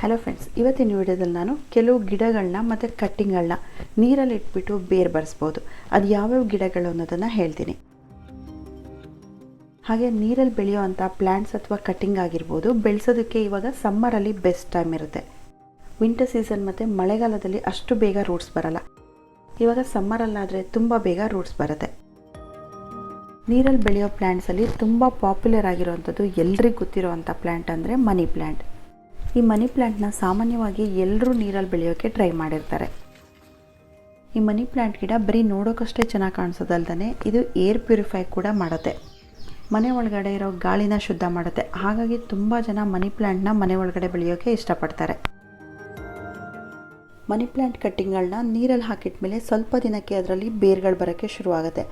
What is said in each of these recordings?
Hello friends ಇವತ್ತಿನ ವಿಡಿಯೋದಲ್ಲಿ ನಾನು ಕೆಲವು ಗಿಡಗಳನ್ನ ಮತ್ತು ಕಟ್ಟಿಂಗ್ಗಳನ್ನ ನೀರಲ್ಲಿ ಇಟ್ಬಿಟ್ಟು ಬೇರೆ ಬರೆಸ್ಬೋದು. ಅದು ಯಾವ್ಯಾವ ಗಿಡಗಳು ಅನ್ನೋದನ್ನು ಹೇಳ್ತೀನಿ. ಹಾಗೆ ನೀರಲ್ಲಿ ಬೆಳೆಯುವಂಥ ಪ್ಲ್ಯಾಂಟ್ಸ್ ಅಥವಾ ಕಟ್ಟಿಂಗ್ ಆಗಿರ್ಬೋದು, ಬೆಳೆಸೋದಕ್ಕೆ ಇವಾಗ ಸಮ್ಮರಲ್ಲಿ ಬೆಸ್ಟ್ ಟೈಮ್ ಇರುತ್ತೆ. ವಿಂಟರ್ ಸೀಸನ್ ಮತ್ತು ಮಳೆಗಾಲದಲ್ಲಿ ಅಷ್ಟು ಬೇಗ ರೂಟ್ಸ್ ಬರಲ್ಲ. ಇವಾಗ ಸಮ್ಮರಲ್ಲಾದರೆ ತುಂಬ ಬೇಗ ರೂಟ್ಸ್ ಬರುತ್ತೆ. ನೀರಲ್ಲಿ ಬೆಳೆಯೋ ಪ್ಲ್ಯಾಂಟ್ಸಲ್ಲಿ ತುಂಬ ಪಾಪ್ಯುಲರ್ ಆಗಿರುವಂಥದ್ದು ಎಲ್ರಿಗೂ ಗೊತ್ತಿರುವಂಥ ಪ್ಲ್ಯಾಂಟ್ ಅಂದರೆ ಮನಿ ಪ್ಲ್ಯಾಂಟ್ ಈ ಮನಿ ಪ್ಲ್ಯಾಂಟ್ನ ಸಾಮಾನ್ಯವಾಗಿ ಎಲ್ಲರೂ ನೀರಲ್ಲಿ ಬೆಳೆಯೋಕ್ಕೆ ಟ್ರೈ ಮಾಡಿರ್ತಾರೆ. ಈ ಮನಿ ಪ್ಲ್ಯಾಂಟ್ ಗಿಡ ಬರೀ ನೋಡೋಕ್ಕಷ್ಟೇ ಚೆನ್ನಾಗಿ ಕಾಣಿಸೋದಲ್ದೇ ಇದು ಏರ್ ಪ್ಯೂರಿಫೈ ಕೂಡ ಮಾಡುತ್ತೆ. ಮನೆ ಒಳಗಡೆ ಇರೋ ಗಾಳಿನ ಶುದ್ಧ ಮಾಡುತ್ತೆ. ಹಾಗಾಗಿ ತುಂಬ ಜನ ಮನಿ ಪ್ಲ್ಯಾಂಟ್ನ ಮನೆ ಒಳಗಡೆ ಬೆಳೆಯೋಕ್ಕೆ ಇಷ್ಟಪಡ್ತಾರೆ. ಮನಿ ಪ್ಲ್ಯಾಂಟ್ ಕಟ್ಟಿಂಗ್ಗಳನ್ನ ನೀರಲ್ಲಿ ಹಾಕಿಟ್ಮೇಲೆ ಸ್ವಲ್ಪ ದಿನಕ್ಕೆ ಅದರಲ್ಲಿ ಬೇರ್ಗಳು ಬರೋಕ್ಕೆ ಶುರುವಾಗುತ್ತೆ.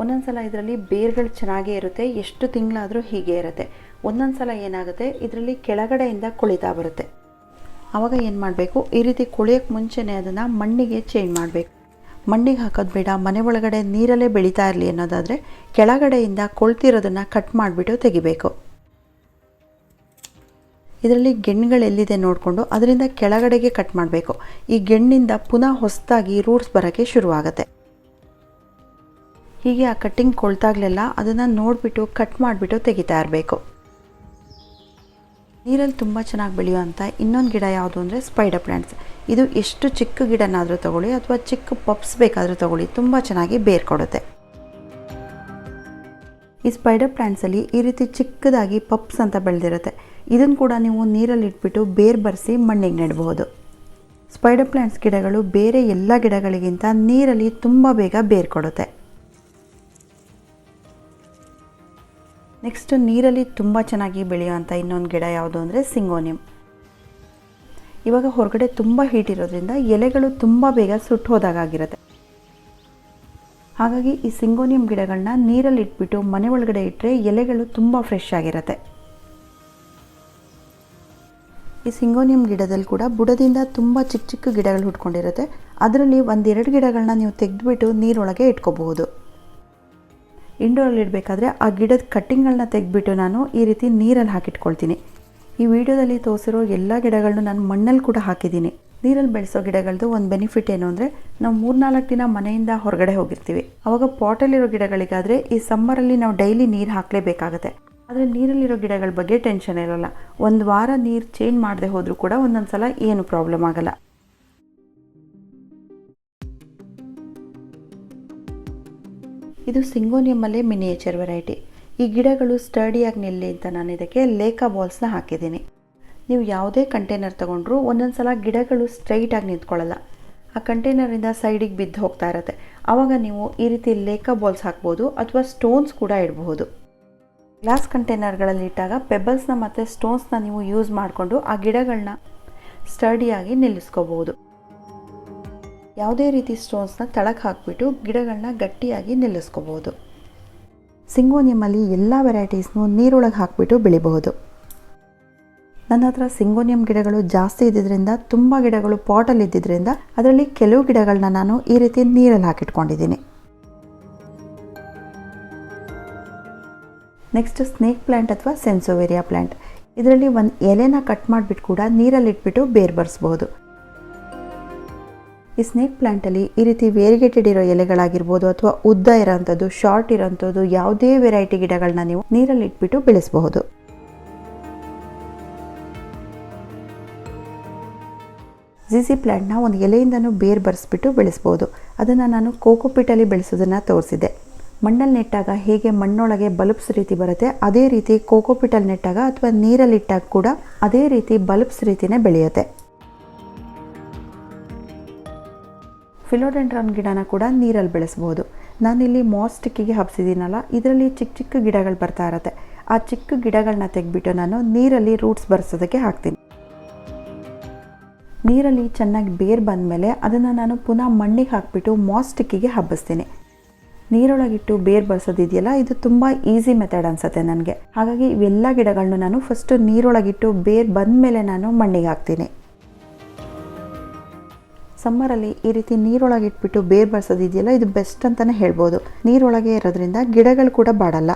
ಒಂದೊಂದು ಸಲ ಇದರಲ್ಲಿ ಬೇರ್ಗಳು ಚೆನ್ನಾಗೇ ಇರುತ್ತೆ, ಎಷ್ಟು ತಿಂಗಳಾದರೂ ಹೀಗೆ ಇರುತ್ತೆ. ಒಂದೊಂದು ಸಲ ಏನಾಗುತ್ತೆ, ಇದರಲ್ಲಿ ಕೆಳಗಡೆಯಿಂದ ಕೊಳಿತಾ ಬರುತ್ತೆ. ಆವಾಗ ಏನು ಮಾಡಬೇಕು, ಈ ರೀತಿ ಕೊಳೆಯೋಕ್ಕೆ ಮುಂಚೆನೇ ಅದನ್ನು ಮಣ್ಣಿಗೆ ಚೇಂಜ್ ಮಾಡಬೇಕು. ಮಣ್ಣಿಗೆ ಹಾಕೋದು ಬೇಡ, ಮನೆ ಒಳಗಡೆ ನೀರಲ್ಲೇ ಬೆಳೀತಾ ಇರಲಿ ಅನ್ನೋದಾದರೆ ಕೆಳಗಡೆಯಿಂದ ಕೊಳ್ತಿರೋದನ್ನು ಕಟ್ ಮಾಡಿಬಿಟ್ಟು ತೆಗಿಬೇಕು. ಇದರಲ್ಲಿ ಗೆಣ್ಣುಗಳೆಲ್ಲಿದೆ ನೋಡಿಕೊಂಡು ಅದರಿಂದ ಕೆಳಗಡೆಗೆ ಕಟ್ ಮಾಡಬೇಕು. ಈ ಗೆಣ್ಣಿಂದ ಪುನಃ ಹೊಸದಾಗಿ ರೂಟ್ಸ್ ಬರೋಕ್ಕೆ ಶುರುವಾಗುತ್ತೆ. ಹೀಗೆ ಆ ಕಟ್ಟಿಂಗ್ ಕೊಳ್ತಾಗಲೆಲ್ಲ ಅದನ್ನು ನೋಡಿಬಿಟ್ಟು ಕಟ್ ಮಾಡಿಬಿಟ್ಟು ತೆಗಿತಾ ಇರಬೇಕು. ನೀರಲ್ಲಿ ತುಂಬ ಚೆನ್ನಾಗಿ ಬೆಳೆಯುವಂಥ ಇನ್ನೊಂದು ಗಿಡ ಯಾವುದು ಅಂದರೆ ಸ್ಪೈಡರ್ ಪ್ಲ್ಯಾಂಟ್ಸ್ ಇದು ಎಷ್ಟು ಚಿಕ್ಕ ಗಿಡನಾದರೂ ತಗೊಳ್ಳಿ ಅಥವಾ ಚಿಕ್ಕ ಪಪ್ಸ್ ಬೇಕಾದರೂ ತಗೊಳ್ಳಿ, ತುಂಬ ಚೆನ್ನಾಗಿ ಬೇರ್ ಕೊಡುತ್ತೆ ಈ ಸ್ಪೈಡರ್ ಪ್ಲ್ಯಾಂಟ್ಸಲ್ಲಿ ಈ ರೀತಿ ಚಿಕ್ಕದಾಗಿ ಪಪ್ಸ್ ಅಂತ ಬೆಳೆದಿರುತ್ತೆ. ಇದನ್ನು ಕೂಡ ನೀವು ನೀರಲ್ಲಿ ಇಟ್ಬಿಟ್ಟು ಬೇರ್ ಬರೆಸಿ ಮಣ್ಣಿಗೆ ನೆಡಬಹುದು ಸ್ಪೈಡರ್ ಪ್ಲ್ಯಾಂಟ್ಸ್ ಗಿಡಗಳು ಬೇರೆ ಎಲ್ಲ ಗಿಡಗಳಿಗಿಂತ ನೀರಲ್ಲಿ ತುಂಬ ಬೇಗ ಬೇರ್ ಕೊಡುತ್ತೆ ನೆಕ್ಸ್ಟ್ ನೀರಲ್ಲಿ ತುಂಬ ಚೆನ್ನಾಗಿ ಬೆಳೆಯುವಂಥ ಇನ್ನೊಂದು ಗಿಡ ಯಾವುದು ಅಂದರೆ ಸಿಂಗೋನಿಯಂ. ಇವಾಗ ಹೊರಗಡೆ ತುಂಬ ಹೀಟ್ ಇರೋದ್ರಿಂದ ಎಲೆಗಳು ತುಂಬ ಬೇಗ ಸುಟ್ಟು ಹೋದಾಗಿರುತ್ತೆ ಹಾಗಾಗಿ ಈ ಸಿಂಗೋನಿಯಂ ಗಿಡಗಳನ್ನ ನೀರಲ್ಲಿ ಇಟ್ಬಿಟ್ಟು ಮನೆ ಒಳಗಡೆ ಇಟ್ಟರೆ ಎಲೆಗಳು ತುಂಬ ಫ್ರೆಶ್ ಆಗಿರುತ್ತೆ. ಈ ಸಿಂಗೋನಿಯಂ ಗಿಡದಲ್ಲಿ ಕೂಡ ಬುಡದಿಂದ ತುಂಬ ಚಿಕ್ಕ ಚಿಕ್ಕ ಗಿಡಗಳು ಹುಟ್ಕೊಂಡಿರುತ್ತೆ. ಅದರಲ್ಲಿ ಒಂದೆರಡು ಗಿಡಗಳನ್ನ ನೀವು ತೆಗೆದುಬಿಟ್ಟು ನೀರೊಳಗೆ ಇಟ್ಕೋಬಹುದು. ಇಂಡೋರಲ್ಲಿ ಇಡಬೇಕಾದ್ರೆ ಆ ಗಿಡದ ಕಟ್ಟಿಂಗ್ಗಳನ್ನ ತೆಗೆದ್ಬಿಟ್ಟು ನಾನು ಈ ರೀತಿ ನೀರಲ್ಲಿ ಹಾಕಿಟ್ಕೊಳ್ತೀನಿ. ಈ ವಿಡಿಯೋದಲ್ಲಿ ತೋರಿಸಿರೋ ಎಲ್ಲ ಗಿಡಗಳನ್ನು ನಾನು ಮಣ್ಣಲ್ಲಿ ಕೂಡ ಹಾಕಿದ್ದೀನಿ. ನೀರಲ್ಲಿ ಬೆಳೆಸೋ ಗಿಡಗಳದ್ದು ಒಂದು ಬೆನಿಫಿಟ್ ಏನು ಅಂದರೆ, ನಾವು ಮೂರ್ನಾಲ್ಕು ದಿನ ಮನೆಯಿಂದ ಹೊರಗಡೆ ಹೋಗಿರ್ತೀವಿ. ಅವಾಗ ಪಾಟಲ್ಲಿರೋ ಗಿಡಗಳಿಗಾದರೆ ಈ ಸಮ್ಮರಲ್ಲಿ ನಾವು ಡೈಲಿ ನೀರು ಹಾಕಲೇಬೇಕಾಗುತ್ತೆ. ಆದರೆ ನೀರಲ್ಲಿರೋ ಗಿಡಗಳ ಬಗ್ಗೆ ಟೆನ್ಷನ್ ಇರೋಲ್ಲ. ಒಂದು ವಾರ ನೀರು ಚೇಂಜ್ ಮಾಡದೆ ಹೋದರೂ ಕೂಡ ಒಂದೊಂದು ಸಲ ಏನು ಪ್ರಾಬ್ಲಮ್ ಆಗಲ್ಲ. ಇದು ಸಿಂಗೋನಿಯಮ್ಮಲ್ಲೇ ಮಿನಿಯೇಚರ್ ವೆರೈಟಿ. ಈ ಗಿಡಗಳು ಸ್ಟರ್ಡಿಯಾಗಿ ನಿಲ್ಲಿ ಅಂತ ನಾನು ಇದಕ್ಕೆ ಲೇಖಾ ಬಾಲ್ಸ್ನ ಹಾಕಿದ್ದೀನಿ. ನೀವು ಯಾವುದೇ ಕಂಟೈನರ್ ತೊಗೊಂಡ್ರೂ ಒಂದೊಂದು ಸಲ ಗಿಡಗಳು ಸ್ಟ್ರೈಟಾಗಿ ನಿಂತ್ಕೊಳ್ಳಲ್ಲ. ಆ ಕಂಟೈನರಿಂದ ಸೈಡಿಗೆ ಬಿದ್ದು ಹೋಗ್ತಾ ಇರುತ್ತೆ. ಆವಾಗ ನೀವು ಈ ರೀತಿ ಲೇಖಾ ಬಾಲ್ಸ್ ಹಾಕ್ಬೋದು ಅಥವಾ ಸ್ಟೋನ್ಸ್ ಕೂಡ ಇಡಬಹುದು. ಗ್ಲಾಸ್ ಕಂಟೈನರ್ಗಳಲ್ಲಿ ಇಟ್ಟಾಗ ಪೆಬಲ್ಸ್ನ ಮತ್ತು ಸ್ಟೋನ್ಸ್ನ ನೀವು ಯೂಸ್ ಮಾಡಿಕೊಂಡು ಆ ಗಿಡಗಳನ್ನ ಸ್ಟರ್ಡಿಯಾಗಿ ನಿಲ್ಲಿಸ್ಕೋಬಹುದು. ಯಾವುದೇ ರೀತಿ ಸ್ಟೋನ್ಸ್ನ ತಳಕ್ಕೆ ಹಾಕಿಬಿಟ್ಟು ಗಿಡಗಳನ್ನ ಗಟ್ಟಿಯಾಗಿ ನಿಲ್ಲಿಸ್ಕೋಬಹುದು ಸಿಂಗೋನಿಯಮಲ್ಲಿ ಎಲ್ಲ ವೆರೈಟೀಸ್ನು ನೀರೊಳಗೆ ಹಾಕಿಬಿಟ್ಟು ಬೆಳಿಬಹುದು. ನನ್ನ ಹತ್ರ ಸಿಂಗೋನಿಯಂ ಗಿಡಗಳು ಜಾಸ್ತಿ ಇದ್ದಿದ್ದರಿಂದ ತುಂಬ ಗಿಡಗಳು ಪಾಟಲ್ಲಿ ಇದ್ದಿದ್ದರಿಂದ ಅದರಲ್ಲಿ ಕೆಲವು ಗಿಡಗಳನ್ನ ನಾನು ಈ ರೀತಿ ನೀರಲ್ಲಿ ಹಾಕಿಟ್ಕೊಂಡಿದ್ದೀನಿ. ನೆಕ್ಸ್ಟ್ ಸ್ನೇಕ್ ಪ್ಲ್ಯಾಂಟ್ ಅಥವಾ ಸೆನ್ಸೋವೇರಿಯಾ ಪ್ಲ್ಯಾಂಟ್ ಇದರಲ್ಲಿ ಒಂದು ಎಲೆನ ಕಟ್ ಮಾಡಿಬಿಟ್ಟು ಕೂಡ ನೀರಲ್ಲಿ ಇಟ್ಬಿಟ್ಟು ಬೇರ್ ಈ ಸ್ನೇಕ್ ಪ್ಲ್ಯಾಂಟಲ್ಲಿ ಈ ರೀತಿ ವೇರಿಗೇಟೆಡ್ ಇರೋ ಎಲೆಗಳಾಗಿರ್ಬೋದು ಅಥವಾ ಉದ್ದ ಇರೋಂಥದ್ದು ಶಾರ್ಟ್ ಇರೋಂಥದ್ದು ಯಾವುದೇ ವೆರೈಟಿ ಗಿಡಗಳನ್ನ ನೀವು ನೀರಲ್ಲಿ ಇಟ್ಬಿಟ್ಟು ಬೆಳೆಸಬಹುದು. ಜಿಸಿ ಪ್ಲ್ಯಾಂಟ್ನ ಒಂದು ಎಲೆಯಿಂದನೂ ಬೇರ್ ಬರೆಸ್ಬಿಟ್ಟು ಬೆಳೆಸ್ಬೋದು ಅದನ್ನು ನಾನು ಕೋಕೋಪಿಟಲ್ಲಿ ಬೆಳೆಸೋದನ್ನು ತೋರಿಸಿದೆ. ಮಣ್ಣಲ್ಲಿ ನೆಟ್ಟಾಗ ಹೇಗೆ ಮಣ್ಣೊಳಗೆ ಬಲ್ಬ್ಸ್ ರೀತಿ ಬರುತ್ತೆ, ಅದೇ ರೀತಿ ಕೋಕೋಪಿಟಲ್ ನೆಟ್ಟಾಗ ಅಥವಾ ನೀರಲ್ಲಿಟ್ಟಾಗ ಕೂಡ ಅದೇ ರೀತಿ ಬಲ್ಬ್ಸ್ ರೀತಿಯೇ ಬೆಳೆಯುತ್ತೆ. ಫಿಲೋಡೆಂಡ್ರಾನ್ ಗಿಡನ ಕೂಡ ನೀರಲ್ಲಿ ಬೆಳೆಸ್ಬೋದು ನಾನಿಲ್ಲಿ ಮಾಸ್ಟಿಕ್ಕಿಗೆ ಹಬ್ಸಿದ್ದೀನಲ್ಲ, ಇದರಲ್ಲಿ ಚಿಕ್ಕ ಚಿಕ್ಕ ಗಿಡಗಳು ಬರ್ತಾ ಇರುತ್ತೆ. ಆ ಚಿಕ್ಕ ಗಿಡಗಳನ್ನ ತೆಗೆದ್ಬಿಟ್ಟು ನಾನು ನೀರಲ್ಲಿ ರೂಟ್ಸ್ ಬರ್ಸೋದಕ್ಕೆ ಹಾಕ್ತೀನಿ. ನೀರಲ್ಲಿ ಚೆನ್ನಾಗಿ ಬೇರ್ ಬಂದಮೇಲೆ ಅದನ್ನು ನಾನು ಪುನಃ ಮಣ್ಣಿಗೆ ಹಾಕಿಬಿಟ್ಟು ಮಾಸ್ಟಿಕ್ಕಿಗೆ ಹಬ್ಬಿಸ್ತೀನಿ. ನೀರೊಳಗಿಟ್ಟು ಬೇರ್ ಬರ್ಸೋದಿದೆಯಲ್ಲ, ಇದು ತುಂಬ ಈಸಿ ಮೆಥಡ್ ಅನಿಸುತ್ತೆ ನನಗೆ. ಹಾಗಾಗಿ ಇವೆಲ್ಲ ಗಿಡಗಳನ್ನು ನಾನು ಫಸ್ಟು ನೀರೊಳಗಿಟ್ಟು ಬೇರ್ ಬಂದಮೇಲೆ ನಾನು ಮಣ್ಣಿಗೆ ಹಾಕ್ತೀನಿ. ಸಮ್ಮರಲ್ಲಿ ಈ ರೀತಿ ನೀರೊಳಗೆ ಇಟ್ಬಿಟ್ಟು ಬೇರ್ ಬರ್ಸೋದಿದೆಯಲ್ಲ, ಇದು ಬೆಸ್ಟ್ ಅಂತಲೇ ಹೇಳ್ಬೋದು. ನೀರೊಳಗೆ ಇರೋದ್ರಿಂದ ಗಿಡಗಳು ಕೂಡ ಬಾಡಲ್ಲ.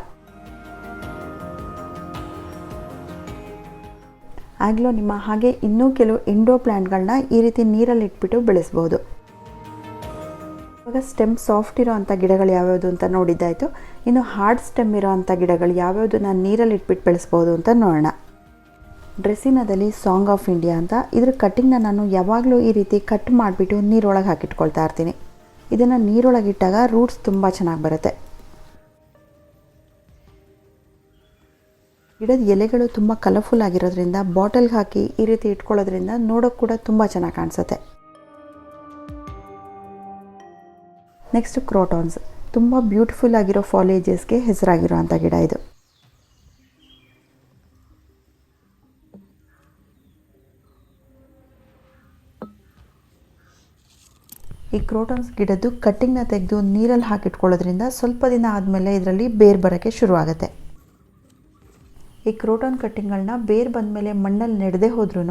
ಆಗ್ಲೋನಿಮ ಹಾಗೆ ಇನ್ನೂ ಕೆಲವು ಇಂಡೋ ಪ್ಲ್ಯಾಂಟ್ಗಳನ್ನ ಈ ರೀತಿ ನೀರಲ್ಲಿ ಇಟ್ಬಿಟ್ಟು ಬೆಳೆಸ್ಬೋದು. ಇವಾಗ ಸ್ಟೆಮ್ ಸಾಫ್ಟ್ ಇರೋ ಅಂಥ ಗಿಡಗಳು ಯಾವ್ಯಾವುದು ಅಂತ ನೋಡಿದ್ದಾಯಿತು. ಇನ್ನು ಹಾರ್ಡ್ ಸ್ಟೆಮ್ ಇರೋ ಅಂಥ ಗಿಡಗಳು ಯಾವ್ಯಾವುದು ನಾನು ನೀರಲ್ಲಿ ಇಟ್ಬಿಟ್ಟು ಬೆಳೆಸ್ಬೋದು ಅಂತ ನೋಡೋಣ. ಡ್ರೆಸ್ಸಿನದಲ್ಲಿ ಸಾಂಗ್ ಆಫ್ ಇಂಡಿಯಾ ಅಂತ. ಇದ್ರ ಕಟ್ಟಿಂಗ್ನ ನಾನು ಯಾವಾಗಲೂ ಈ ರೀತಿ ಕಟ್ ಮಾಡಿಬಿಟ್ಟು ನೀರೊಳಗೆ ಹಾಕಿಟ್ಕೊಳ್ತಾ ಇರ್ತೀನಿ. ಇದನ್ನು ನೀರೊಳಗೆ ಇಟ್ಟಾಗ ರೂಟ್ಸ್ ತುಂಬ ಚೆನ್ನಾಗಿ ಬರುತ್ತೆ. ಗಿಡದ ಎಲೆಗಳು ತುಂಬ ಕಲರ್ಫುಲ್ ಆಗಿರೋದ್ರಿಂದ ಬಾಟಲ್ಗೆ ಹಾಕಿ ಈ ರೀತಿ ಇಟ್ಕೊಳ್ಳೋದ್ರಿಂದ ನೋಡೋಕೆ ಕೂಡ ತುಂಬ ಚೆನ್ನಾಗಿ ಕಾಣಿಸುತ್ತೆ. Next crotons. ತುಂಬ ಬ್ಯೂಟಿಫುಲ್ ಆಗಿರೋ ಫಾಲೇಜಸ್ಗೆ ಹೆಸರಾಗಿರೋ ಅಂಥ ಗಿಡ ಇದು. ಈ ಕ್ರೋಟನ್ಸ್ ಗಿಡದ್ದು ಕಟ್ಟಿಂಗ್ನ ತೆಗೆದು ನೀರಲ್ಲಿ ಹಾಕಿಟ್ಕೊಳ್ಳೋದ್ರಿಂದ ಸ್ವಲ್ಪ ದಿನ ಆದಮೇಲೆ ಇದರಲ್ಲಿ ಬೇರು ಬರೋಕ್ಕೆ ಶುರುವಾಗುತ್ತೆ. ಈ ಕ್ರೋಟನ್ ಕಟ್ಟಿಂಗ್ಗಳನ್ನ ಬೇರು ಬಂದಮೇಲೆ ಮಣ್ಣಲ್ಲಿ ನೆಡದೆ ಹೋದ್ರೂ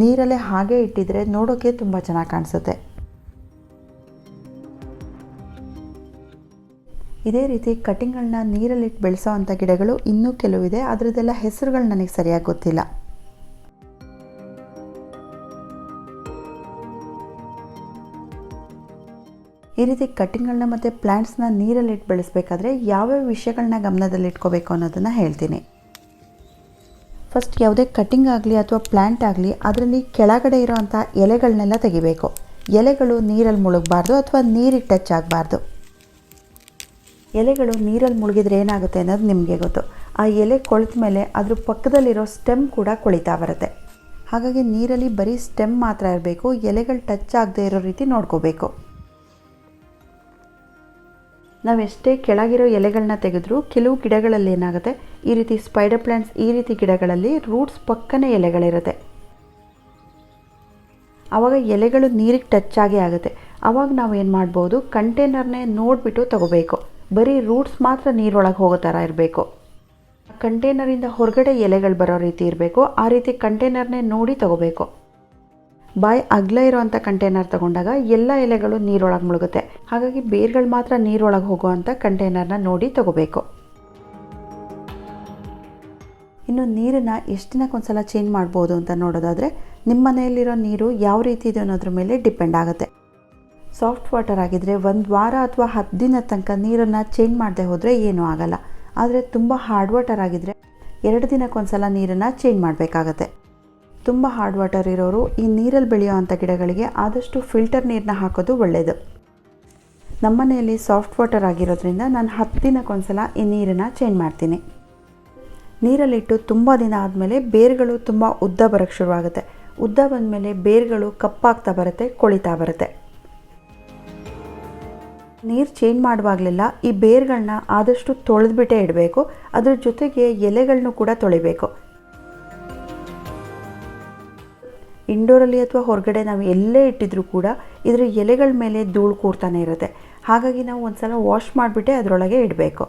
ನೀರಲ್ಲೇ ಹಾಗೆ ಇಟ್ಟಿದ್ರೆ ನೋಡೋಕ್ಕೆ ತುಂಬ ಚೆನ್ನಾಗಿ ಕಾಣಿಸುತ್ತೆ. ಇದೇ ರೀತಿ ಕಟ್ಟಿಂಗ್ಗಳನ್ನ ನೀರಲ್ಲಿಟ್ಟು ಬೆಳೆಸೋ ಅಂಥ ಗಿಡಗಳು ಇನ್ನೂ ಕೆಲವಿದೆ ಅದರದ್ದೆಲ್ಲ ಹೆಸರುಗಳು ನನಗೆ ಸರಿಯಾಗಿ ಗೊತ್ತಿಲ್ಲ. ಈ ರೀತಿ ಕಟ್ಟಿಂಗ್ಗಳನ್ನ ಮತ್ತು ಪ್ಲ್ಯಾಂಟ್ಸ್ನ ನೀರಲ್ಲಿಟ್ಟು ಬೆಳೆಸಬೇಕಾದ್ರೆ ಯಾವ್ಯಾವ ವಿಷಯಗಳನ್ನ ಗಮನದಲ್ಲಿಟ್ಕೋಬೇಕು ಅನ್ನೋದನ್ನು ಹೇಳ್ತೀನಿ. ಫಸ್ಟ್ ಯಾವುದೇ ಕಟ್ಟಿಂಗ್ ಆಗಲಿ ಅಥವಾ ಪ್ಲ್ಯಾಂಟ್ ಆಗಲಿ ಅದರಲ್ಲಿ ಕೆಳಗಡೆ ಇರೋವಂಥ ಎಲೆಗಳನ್ನೆಲ್ಲ ತೆಗಿಬೇಕು. ಎಲೆಗಳು ನೀರಲ್ಲಿ ಮುಳುಗಬಾರ್ದು ಅಥವಾ ನೀರಿಗೆ ಟಚ್ ಆಗಬಾರ್ದು. ಎಲೆಗಳು ನೀರಲ್ಲಿ ಮುಳುಗಿದ್ರೆ ಏನಾಗುತ್ತೆ ಅನ್ನೋದು ನಿಮಗೆ ಗೊತ್ತು. ಆ ಎಲೆ ಕೊಳೆತ ಮೇಲೆ ಅದ್ರ ಪಕ್ಕದಲ್ಲಿರೋ ಸ್ಟೆಮ್ ಕೂಡ ಕೊಳಿತಾ ಬರುತ್ತೆ. ಹಾಗಾಗಿ ನೀರಲ್ಲಿ ಬರೀ ಸ್ಟೆಮ್ ಮಾತ್ರ ಇರಬೇಕು, ಎಲೆಗಳು ಟಚ್ ಆಗದೆ ಇರೋ ರೀತಿ ನೋಡ್ಕೋಬೇಕು. ನಾವೆಷ್ಟೇ ಕೆಳಗಿರೋ ಎಲೆಗಳನ್ನ ತೆಗೆದ್ರು ಕೆಲವು ಗಿಡಗಳಲ್ಲಿ ಏನಾಗುತ್ತೆ? ಈ ರೀತಿ ಸ್ಪೈಡರ್ ಪ್ಲ್ಯಾಂಟ್ಸ್ ಈ ರೀತಿ ಗಿಡಗಳಲ್ಲಿ ರೂಟ್ಸ್ ಪಕ್ಕನೇ ಎಲೆಗಳಿರುತ್ತೆ. ಆವಾಗ ಎಲೆಗಳು ನೀರಿಗೆ ಟಚ್ ಆಗಿ ಆಗುತ್ತೆ. ಆವಾಗ ನಾವು ಏನು ಮಾಡ್ಬೋದು? ಕಂಟೈನರ್ನೇ ನೋಡಿಬಿಟ್ಟು ತಗೋಬೇಕು. ಬರೀ ರೂಟ್ಸ್ ಮಾತ್ರ ನೀರೊಳಗೆ ಹೋಗೋ ಥರ ಇರಬೇಕು. ಕಂಟೈನರಿಂದ ಹೊರಗಡೆ ಎಲೆಗಳು ಬರೋ ರೀತಿ ಇರಬೇಕು. ಆ ರೀತಿ ಕಂಟೈನರ್ನೇ ನೋಡಿ ತಗೋಬೇಕು. ಬಾಯಿ ಅಗ್ಲ ಇರೋವಂಥ ಕಂಟೈನರ್ ತಗೊಂಡಾಗ ಎಲ್ಲ ಎಲೆಗಳು ನೀರೊಳಗೆ ಮುಳುಗುತ್ತೆ. ಹಾಗಾಗಿ ಬೇರ್ಗಳು ಮಾತ್ರ ನೀರೊಳಗೆ ಹೋಗುವಂಥ ಕಂಟೈನರ್ನ ನೋಡಿ ತಗೋಬೇಕು. ಇನ್ನು ನೀರನ್ನು ಎಷ್ಟು ದಿನಕ್ಕೊಂದ್ಸಲ ಚೇಂಜ್ ಮಾಡ್ಬೋದು ಅಂತ ನೋಡೋದಾದರೆ ನಿಮ್ಮ ಮನೆಯಲ್ಲಿರೋ ನೀರು ಯಾವ ರೀತಿ ಇದೆ ಅನ್ನೋದ್ರ ಮೇಲೆ ಡಿಪೆಂಡ್ ಆಗುತ್ತೆ. ಸಾಫ್ಟ್ ವಾಟರ್ ಆಗಿದ್ದರೆ ಒಂದು ವಾರ ಅಥವಾ ಹತ್ತು ದಿನ ತನಕ ನೀರನ್ನು ಚೇಂಜ್ ಮಾಡದೆ ಹೋದರೆ ಏನೂ ಆಗಲ್ಲ. ಆದರೆ ತುಂಬ ಹಾರ್ಡ್ ವಾಟರ್ ಆಗಿದ್ದರೆ ಎರಡು ದಿನಕ್ಕೊಂದ್ಸಲ ನೀರನ್ನು ಚೇಂಜ್ ಮಾಡಬೇಕಾಗತ್ತೆ. ತುಂಬ ಹಾರ್ಡ್ ವಾಟರ್ ಇರೋರು ಈ ನೀರಲ್ಲಿ ಬೆಳೆಯೋ ಅಂಥ ಗಿಡಗಳಿಗೆ ಆದಷ್ಟು ಫಿಲ್ಟರ್ ನೀರನ್ನ ಹಾಕೋದು ಒಳ್ಳೆಯದು ನಮ್ಮನೆಯಲ್ಲಿ ಸಾಫ್ಟ್ ವಾಟರ್ ಆಗಿರೋದ್ರಿಂದ ನಾನು ಹತ್ತು ದಿನಕ್ಕೊಂದ್ಸಲ ಈ ನೀರನ್ನು ಚೇಂಜ್ ಮಾಡ್ತೀನಿ. ನೀರಲ್ಲಿಟ್ಟು ತುಂಬ ದಿನ ಆದಮೇಲೆ ಬೇರುಗಳು ತುಂಬ ಉದ್ದ ಬರೋಕ್ಕೆ ಶುರುವಾಗುತ್ತೆ. ಉದ್ದ ಬಂದಮೇಲೆ ಬೇರುಗಳು ಕಪ್ಪಾಗ್ತಾ ಬರುತ್ತೆ, ಕೊಳಿತಾ ಬರುತ್ತೆ. ನೀರು ಚೇಂಜ್ ಮಾಡುವಾಗಲೆಲ್ಲ ಈ ಬೇರುಗಳನ್ನ ಆದಷ್ಟು ತೊಳೆದ್ಬಿಟ್ಟೇ ಇಡಬೇಕು. ಅದ್ರ ಜೊತೆಗೆ ಎಲೆಗಳನ್ನೂ ಕೂಡ ತೊಳಿಬೇಕು. ಇಂಡೋರಲ್ಲಿ ಅಥವಾ ಹೊರಗಡೆ ನಾವು ಎಲ್ಲೇ ಇಟ್ಟಿದ್ರೂ ಕೂಡ ಇದರ ಎಲೆಗಳ ಮೇಲೆ ಧೂಳು ಕೂರ್ತಾನೆ ಇರುತ್ತೆ. ಹಾಗಾಗಿ ನಾವು ಒಂದ್ಸಲ ವಾಶ್ ಮಾಡಿಬಿಟ್ಟೆ ಅದರೊಳಗೆ ಇಡಬೇಕು.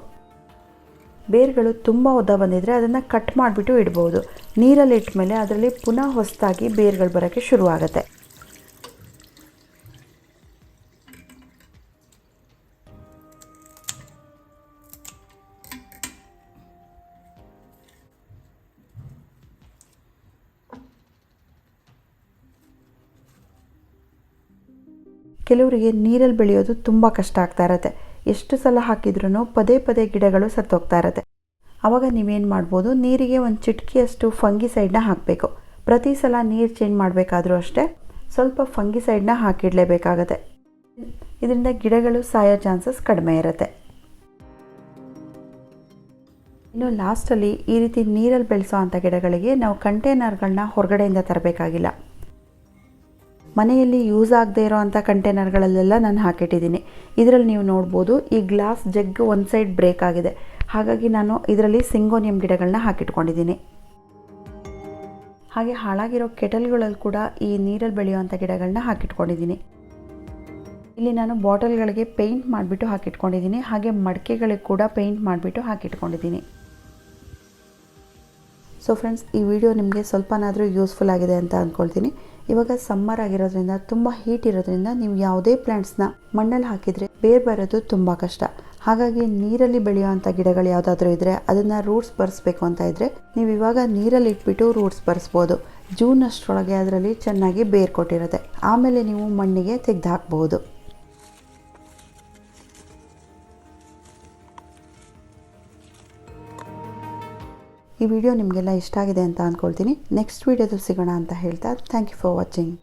ಬೇರುಗಳು ತುಂಬ ಉದ್ದ ಬಂದಿದ್ದರೆ ಅದನ್ನು ಕಟ್ ಮಾಡಿಬಿಟ್ಟು ಇಡ್ಬೋದು. ನೀರಲ್ಲಿ ಇಟ್ಟ ಮೇಲೆ ಅದರಲ್ಲಿ ಪುನಃ ಹೊಸದಾಗಿ ಬೇರುಗಳು ಬರೋಕ್ಕೆ ಶುರುವಾಗುತ್ತೆ. ಕೆಲವರಿಗೆ ನೀರಲ್ಲಿ ಬೆಳೆಯೋದು ತುಂಬ ಕಷ್ಟ ಆಗ್ತಾ ಇರತ್ತೆ. ಎಷ್ಟು ಸಲ ಹಾಕಿದ್ರೂ ಪದೇ ಪದೇ ಗಿಡಗಳು ಸತ್ತೋಗ್ತಾ ಇರತ್ತೆ. ಆವಾಗ ನೀವೇನು ಮಾಡ್ಬೋದು, ನೀರಿಗೆ ಒಂದು ಚಿಟಕಿಯಷ್ಟು ಫಂಗಿಸೈಡ್ನ ಹಾಕಬೇಕು. ಪ್ರತಿ ಸಲ ನೀರು ಚೇಂಜ್ ಮಾಡಬೇಕಾದ್ರೂ ಅಷ್ಟೇ ಸ್ವಲ್ಪ ಫಂಗಿಸೈಡ್ನ ಹಾಕಿಡಲೇಬೇಕಾಗತ್ತೆ. ಇದರಿಂದ ಗಿಡಗಳು ಸಾಯೋ ಚಾನ್ಸಸ್ ಕಡಿಮೆ ಇರುತ್ತೆ. ಇನ್ನು ಲಾಸ್ಟಲ್ಲಿ ಈ ರೀತಿ ನೀರಲ್ಲಿ ಬೆಳೆಸೋ ಅಂಥ ಗಿಡಗಳಿಗೆ ನಾವು ಕಂಟೈನರ್ಗಳನ್ನ ಹೊರಗಡೆಯಿಂದ ತರಬೇಕಾಗಿಲ್ಲ. ಮನೆಯಲ್ಲಿ ಯೂಸ್ ಆಗದೆ ಇರೋ ಅಂಥ ಕಂಟೈನರ್ಗಳಲ್ಲೆಲ್ಲ ನಾನು ಹಾಕಿಟ್ಟಿದ್ದೀನಿ. ಇದರಲ್ಲಿ ನೀವು ನೋಡ್ಬೋದು, ಈ ಗ್ಲಾಸ್ ಜಗ್ ಒಂದು ಸೈಡ್ ಬ್ರೇಕ್ ಆಗಿದೆ. ಹಾಗಾಗಿ ನಾನು ಇದರಲ್ಲಿ ಸಿಂಗೋನಿಯಂ ಗಿಡಗಳನ್ನ ಹಾಕಿಟ್ಕೊಂಡಿದ್ದೀನಿ. ಹಾಗೆ ಹಾಳಾಗಿರೋ ಕೆಟಲ್ಗಳಲ್ಲಿ ಕೂಡ ಈ ನೀರಲ್ಲಿ ಬೆಳೆಯುವಂಥ ಗಿಡಗಳನ್ನ ಹಾಕಿಟ್ಕೊಂಡಿದ್ದೀನಿ. ಇಲ್ಲಿ ನಾನು ಬಾಟಲ್ಗಳಿಗೆ ಪೇಂಟ್ ಮಾಡಿಬಿಟ್ಟು ಹಾಕಿಟ್ಕೊಂಡಿದ್ದೀನಿ. ಹಾಗೆ ಮಡಕೆಗಳಿಗೆ ಕೂಡ ಪೇಂಟ್ ಮಾಡಿಬಿಟ್ಟು ಹಾಕಿಟ್ಕೊಂಡಿದ್ದೀನಿ. ಸೊ ಫ್ರೆಂಡ್ಸ್ ಈ ವಿಡಿಯೋ ನಿಮಗೆ ಸ್ವಲ್ಪನಾದರೂ ಯೂಸ್ಫುಲ್ ಆಗಿದೆ ಅಂತ ಅಂದ್ಕೊಳ್ತೀನಿ ಇವಾಗ ಸಮ್ಮರ್ ಆಗಿರೋದ್ರಿಂದ, ತುಂಬ ಹೀಟ್ ಇರೋದ್ರಿಂದ ನೀವು ಯಾವುದೇ ಪ್ಲ್ಯಾಂಟ್ಸ್ನ ಮಣ್ಣಲ್ಲಿ ಹಾಕಿದರೆ ಬೇರ್ ಬರೋದು ತುಂಬ ಕಷ್ಟ. ಹಾಗಾಗಿ ನೀರಲ್ಲಿ ಬೆಳೆಯುವಂಥ ಗಿಡಗಳು ಯಾವುದಾದ್ರೂ ಇದ್ದರೆ ಅದನ್ನು ರೂಟ್ಸ್ ಬರೆಸ್ಬೇಕು ಅಂತ ಇದ್ದರೆ ನೀವು ಇವಾಗ ನೀರಲ್ಲಿ ಇಟ್ಬಿಟ್ಟು ರೂಟ್ಸ್ ಬರೆಸ್ಬೋದು. ಜೂನ್ ಅಷ್ಟರೊಳಗೆ ಅದರಲ್ಲಿ ಚೆನ್ನಾಗಿ ಬೇರ್ ಕೊಟ್ಟಿರುತ್ತೆ. ಆಮೇಲೆ ನೀವು ಮಣ್ಣಿಗೆ ತೆಗೆದು ಹಾಕ್ಬೋದು. ಈ ವಿಡಿಯೋ ನಿಮಗೆಲ್ಲ ಇಷ್ಟ ಆಗಿದೆ ಅಂತ ಅಂದ್ಕೊಳ್ತೀನಿ. ನೆಕ್ಸ್ಟ್ ವಿಡಿಯೋದಲ್ಲಿ ಸಿಗೋಣ ಅಂತ ಹೇಳ್ತಾ ಥ್ಯಾಂಕ್ ಯು ಫಾರ್ ವಾಚಿಂಗ್